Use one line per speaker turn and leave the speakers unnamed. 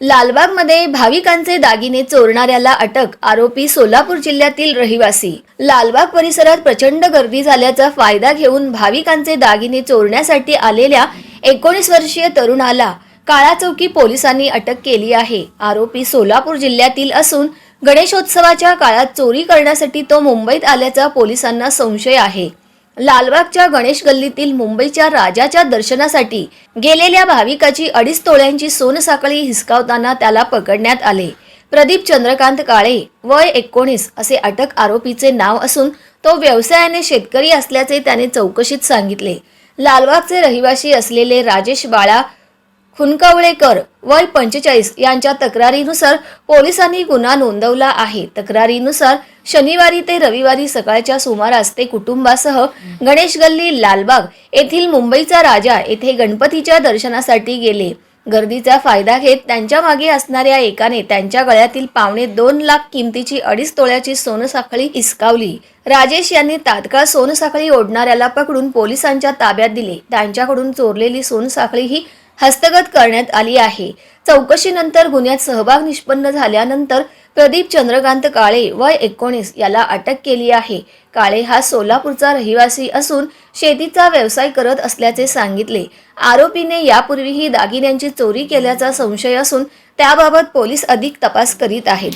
लालबागमध्ये भाविकांचे दागिने चोरणाऱ्याला अटक आरोपी सोलापूर जिल्ह्यातील रहिवासी. लालबाग परिसरात प्रचंड गर्दी झाल्याचा फायदा घेऊन भाविकांचे दागिने चोरण्यासाठी आलेल्या एकोणीस वर्षीय तरुणाला काळा चौकी पोलिसांनी अटक केली आहे. आरोपी सोलापूर जिल्ह्यातील असून गणेशोत्सवाच्या काळात चोरी करण्यासाठी तो मुंबईत आल्याचा पोलिसांना संशय आहे. लालबागच्या गणेश गल्लीतील मुंबईच्या राजाच्या दर्शनासाठी गेलेल्या भाविकाची अडीच तोळ्यांची सोनसाखळी हिसकावताना त्याला पकडण्यात आले. प्रदीप चंद्रकांत काळे वय एकोणीस असे अटक आरोपीचे नाव असून तो व्यवसायाने शेतकरी असल्याचे त्याने चौकशीत सांगितले. लालबागचे रहिवासी असलेले राजेश बाळा खुनकवळेकर वय पंचेचाळीस यांच्या तक्रारीनुसार पोलिसांनी गुन्हा नोंदवला आहे. तक्रारीनुसार शनिवारी ते रविवारी सकाळच्या सुमारास ते कुटुंबासह गणेश गल्ली लालबाग येथील मुंबईचा राजा येथे गणपतीच्या दर्शनासाठी गेले. गर्दीचा फायदा घेत त्यांच्या मागे असणाऱ्या एकाने त्यांच्या गळ्यातील पावणे दोन लाख किमतीची अडीच तोळ्याची सोनसाखळी हिसकावली राजेश यांनी तात्काळ सोनसाखळी ओढणाऱ्याला पकडून पोलिसांच्या ताब्यात दिले. त्यांच्याकडून चोरलेली सोनसाखळी ही हस्तगत करण्यात आली आहे. चौकशीनंतर गुन्ह्यात सहभाग निष्पन्न झाल्यानंतर प्रदीप चंद्रकांत काळे वय एकोणीस याला अटक केली आहे. काळे हा सोलापूरचा रहिवासी असून शेतीचा व्यवसाय करत असल्याचे सांगितले. आरोपीने यापूर्वीही दागिन्यांची चोरी केल्याचा संशय असून त्याबाबत पोलीस अधिक तपास करीत आहेत.